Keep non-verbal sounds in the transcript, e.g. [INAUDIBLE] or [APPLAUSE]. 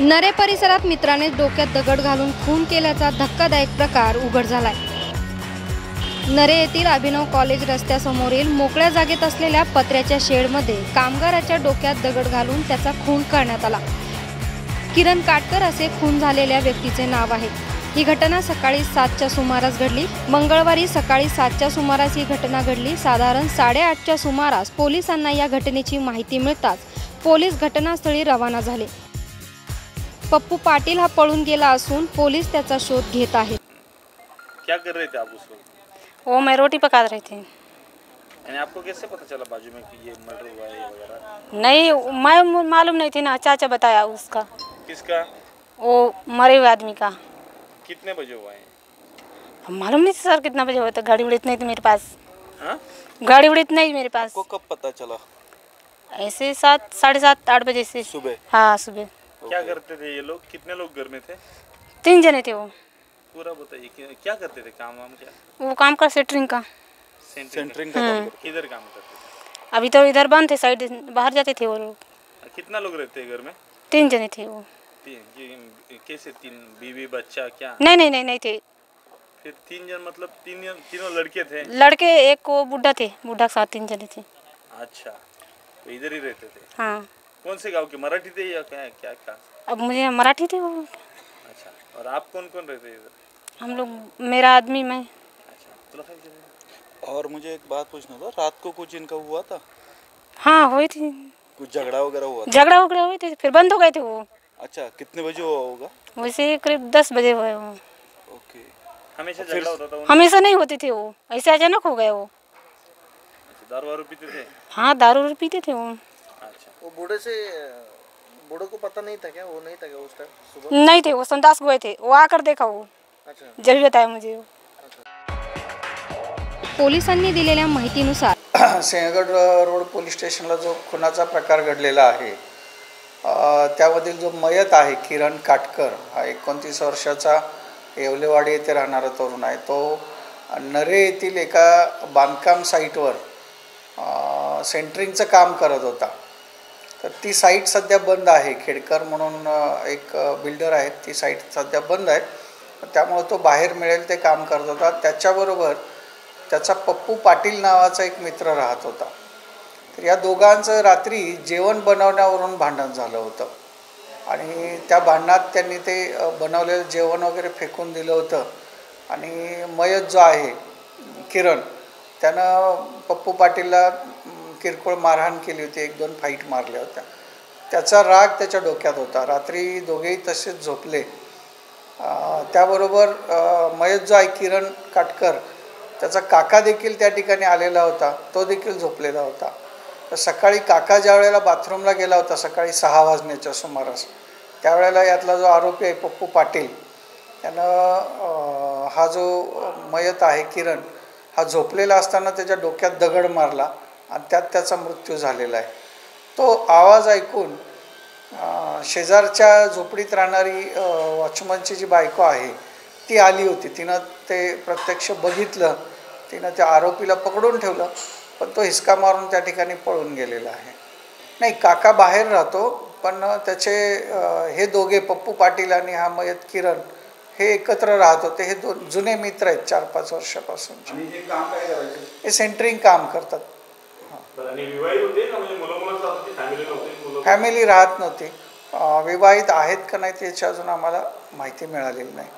नरे परिसरात मित्राने डोक्यात दगड घालून खून केल्याचा धक्कादायक प्रकार उघड झालाय. नरे येथील अभिनव कॉलेज रस्त्यासमोरील मोकळ्या जागेत असलेल्या पत्र्याच्या शेडमध्ये कामगाराच्या डोक्यात दगड घालून त्याचा खून करण्यात आला. किरण काटकर असे खून झालेल्या व्यक्तीचे नाव आहे. ही घटना सकाळी सातच्या सुमारास घडली. मंगळवारी सकाळी सातच्या सुमारास ही घटना घडली. साधारण साडेआठच्या सुमारास पोलिसांना या घटनेची माहिती मिळताच पोलीस घटनास्थळी रवाना झाले. पप्पू पाटील हा पळून गेला असून पोलीस त्याचा शोध घेत आहेत. क्या कर रहे थे आप उस वक्त वो मैं रोटी पका रही थी। यानी आपको कैसे पता चला बाजू में कि ये मर्डर हुआ है वगैरह? नहीं मैं मालूम नहीं थी ना चाचा बताया उसका। किसका? वो मरे हुए आदमी का। कितने बजे हुआ है? मालूम नहीं था सर कितना बजे हुआ था गाड़ी उड़ीत नहीं थी मेरे पास। हाँ? गाड़ी उड़ीत नहीं मेरे पास। आपको कब पता चला? ऐसे सात साढ़े सात आठ बजे से। सुबह? हाँ सुबह। क्या करते थे ये लोग? कितने लोग घर में थे? तीन जने थे वो। पूरा बताइए क्या करते थे काम वाम क्या? वो काम कर सेटरिंग का। सेंटरिंग का। काम किधर काम करते थे? अभी तो इधर बंद थे साइड बाहर जाते थे वो लोग। कितना लोग रहते हैं घर में? तीन जने थे वो। तीन कैसे तीन? बीवी बच्चा क्या? नहीं नहीं नहीं नहीं थे। फिर तीन जन मतलब तीन जन तीनों लड़के थे? लड़के एक वो बुढ़ा थे बुढ़ा के साथ तीन जने थे। अच्छा तो इधर ही रहते थे? हाँ। कौन से गाँव के? मराठी थे या क्या क्या क्या? अब मुझे मराठी थे वो। अच्छा और आप कौन कौन रहते इधर? हम लोग मेरा आदमी मैं। अच्छा? और मुझे एक बात पूछना था रात को कुछ इनका हुआ था? हाँ हुई थी। कुछ झगड़ा वगैरह हुआ झगड़ा वगड़ा हुए थे फिर बंद हो गए थे वो। अच्छा कितने बजे हुआ होगा? वैसे करीब दस बजे हुए वो। ओके। हमेशा झगड़ा होता था हमेशा नहीं होते थे वो। ऐसे अचानक हो गए वो। अच्छा, दारू वारू पीते थे? हाँ दारू वारू पीते थे वो। वो बूढ़े से बूढ़े को पता नहीं था क्या? वो नहीं था क्या उस टाइम सुबह? नहीं थे वो संदास गए थे। वो आकर देखा वो। अच्छा। भी बताया मुझे वो। पोलिसांनी दिलेल्या माहितीनुसार [CLEARS THROAT] सिंहगड रोड पोलीस स्टेशनला जो खुनाचा प्रकार घडलेला आहे त्यामधील जो मयत आहे किरण काटकर हा एकोणतीस वर्षाचा येवलेवाडी येथे राहणारा तरुण आहे. तो नरे येथील एका बांधकाम साईटवर सेंटरिंगचं काम करत होता. तर ती साईट सध्या बंद आहे. खेडकर म्हणून एक बिल्डर आहेत ती साईट सध्या बंद आहे त्यामुळं तो बाहेर मिळेल ते काम करत होता. त्याच्याबरोबर त्याचा पप्पू पाटील नावाचा एक मित्र राहत होता. तर या दोघांचं रात्री जेवण बनवण्यावरून भांडण झालं होतं. आणि त्या भांडणात त्यांनी ते बनवलेलं जेवण वगैरे फेकून दिलं होतं. आणि मयत जो आहे किरण त्यानं पप्पू पाटीलला किरकोळ मारहाण केली होती. एक दोन फाईट मारल्या होत्या. त्याचा राग त्याच्या डोक्यात होता. रात्री दोघेही तसेच झोपले. त्याबरोबर मयत जो आहे किरण काटकर त्याचा काका देखील त्या ठिकाणी आलेला होता. तो देखील झोपलेला होता. तर सकाळी काका ज्या वेळेला बाथरूमला गेला होता सकाळी सहा वाजण्याच्या सुमारास त्यावेळेला यातला जो आरोपी आहे पप्पू पाटील त्यानं हा जो मयत आहे किरण हा झोपलेला असताना त्याच्या डोक्यात दगड मारला. आणि त्यात त्याचा मृत्यू झालेला आहे. तो आवाज ऐकून शेजारच्या झोपडीत राहणारी वॉचमनची जी बायको आहे ती आली होती. तिनं ते प्रत्यक्ष बघितलं. तिनं त्या आरोपीला पकडून ठेवलं पण तो हिसका मारून त्या ठिकाणी पळून गेलेला आहे. नाही काका बाहेर राहतो पण त्याचे हे दोघे पप्पू पाटील आणि हा मयत किरण हे एकत्र राहत होते. हे दोन जुने मित्र आहेत चार पाच वर्षापासूनचे हे सेंटरिंग काम करतात. फॅमिली राहत नव्हती. विवाहित आहेत का नाही त्याची अजून आम्हाला माहिती मिळालेली नाही.